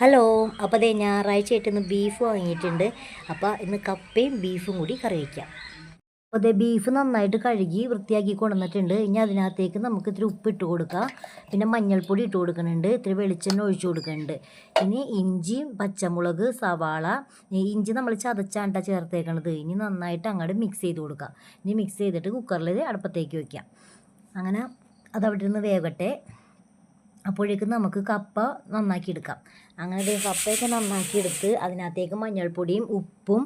Hello അപ്പോൾ അതേ ഞായറാഴ്ച ആയിട്ട് ഇന്ന് ബീഫ് വാങ്ങിയിട്ടുണ്ട്. അപ്പോൾ ഇന്ന് കപ്പയും ബീഫും കൂടി കറി വയ്ക്കാം അപ്പോൾ അതേ ബീഫ് നന്നായിട്ട് കഴുകി വൃത്തിയാക്കി കൊണ്ടുവന്നിട്ടുണ്ട്. ഇനി അതിനകത്തേക്ക് നമുക്ക് ഇത്തിരി ഉപ്പ് ഇട്ട് കൊടുക്കാം. പിന്നെ മഞ്ഞൾപ്പൊടി ഇട്ട് കൊടുക്കുന്നുണ്ട്. ഇത്തിരി വെളിച്ചെണ്ണ ഒഴിച്ചു കൊടുക്കുന്നുണ്ട്. ഇനി ഇഞ്ചി പച്ചമുളക് സവാള ഇഞ്ചി നമ്മൾ ചതച്ചാണ്ട ചേർത്തേക്കണത്. ഇനി നന്നായിട്ട് അങ്ങോട്ട് മിക്സ് ചെയ്ത് കൊടുക്കാം. ഇനി മിക്സ് ചെയ്തിട്ട് കുക്കറിൽ അടുപ്പത്തേക്ക് വയ്ക്കാം അങ്ങനെ അതവിടെ നിന്ന് വേകട്ടെ അപ്പോഴേക്കും നമുക്ക് കപ്പ നന്നാക്കി എടുക്കാം അങ്ങനെ കപ്പയൊക്കെ നന്നാക്കി എടുത്ത് അതിനകത്തേക്ക് മഞ്ഞൾപ്പൊടിയും ഉപ്പും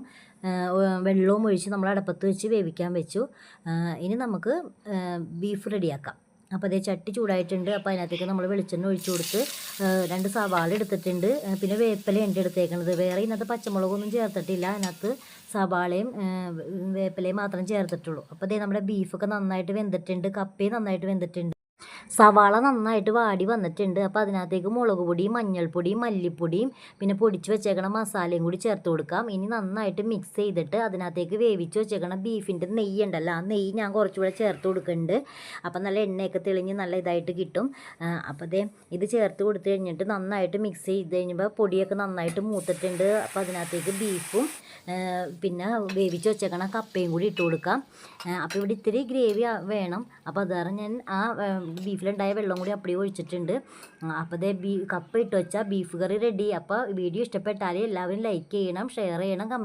വെള്ളവും ഒഴിച്ച് നമ്മൾ അടപ്പത്ത് വെച്ച് വേവിക്കാൻ വെച്ചു. ഇനി നമുക്ക് ബീഫ് റെഡിയാക്കാം. അപ്പോൾ അതേ ചട്ടി ചൂടായിട്ടുണ്ട്. അപ്പോൾ അതിനകത്തേക്ക് നമ്മൾ വെളിച്ചെണ്ണ ഒഴിച്ചു കൊടുത്ത് രണ്ട് സവാള എടുത്തിട്ടുണ്ട്. പിന്നെ വേപ്പില എന്റെ എടുത്തേക്കണത് വേറെ ഇന്നത്തെ പച്ചമുളകൊന്നും ചേർത്തിട്ടില്ല. അതിനകത്ത് സവാളയും വേപ്പിലയും മാത്രം ചേർത്തിട്ടുള്ളൂ. അപ്പോൾ അതേ നമ്മുടെ ബീഫൊക്കെ നന്നായിട്ട് വെന്തിട്ടുണ്ട്. കപ്പയും നന്നായിട്ട് വെന്തിട്ടുണ്ട്. സവാള നന്നായിട്ട് വാടി വന്നിട്ടുണ്ട്. അപ്പോൾ അതിനകത്തേക്ക് മുളക് പൊടിയും മഞ്ഞൾപ്പൊടിയും മല്ലിപ്പൊടിയും പിന്നെ പൊടിച്ച് വെച്ചേക്കണ മസാലയും കൂടി ചേർത്ത് കൊടുക്കാം. ഇനി നന്നായിട്ട് മിക്സ് ചെയ്തിട്ട് അതിനകത്തേക്ക് വേവിച്ച് വെച്ചേക്കണ ബീഫിന്റെ നെയ്യ് ഉണ്ടല്ലോ ആ നെയ്യ് ഞാൻ കുറച്ചുകൂടെ ചേർത്ത് കൊടുക്കുന്നുണ്ട് അപ്പം നല്ല എണ്ണയൊക്കെ തെളിഞ്ഞ് നല്ല ഇതായിട്ട് കിട്ടും. അപ്പോൾ ദേ ഇത് ചേർത്ത് കൊടുത്തു കഴിഞ്ഞിട്ട് നന്നായിട്ട് മിക്സ് ചെയ്ത് കഴിയുമ്പോൾ പൊടിയൊക്കെ നന്നായിട്ട് മൂത്തിട്ടുണ്ട്. അപ്പോൾ അതിനകത്തേക്ക് ബീഫും പിന്നെ വേവിച്ച് വെച്ചേക്കണ കപ്പയും കൂടി ഇട്ട് കൊടുക്കാം. അപ്പോൾ ഇവിടെ ഇത്തിരി ഗ്രേവി വേണം. അപ്പോൾ അത് ഞാൻ ആ ബീഫിലുണ്ടായ വെള്ളം കൂടി അപ്പടി ഒഴിച്ചിട്ടുണ്ട്. അപ്പോൾ ദേ ബീ കപ്പ ഇട്ട് വെച്ചാൽ ബീഫ് കറി റെഡി അപ്പോൾ വീഡിയോ ഇഷ്ടപ്പെട്ടാൽ എല്ലാവരും ലൈക്ക് ചെയ്യണം ഷെയർ ചെയ്യണം കമന്റ്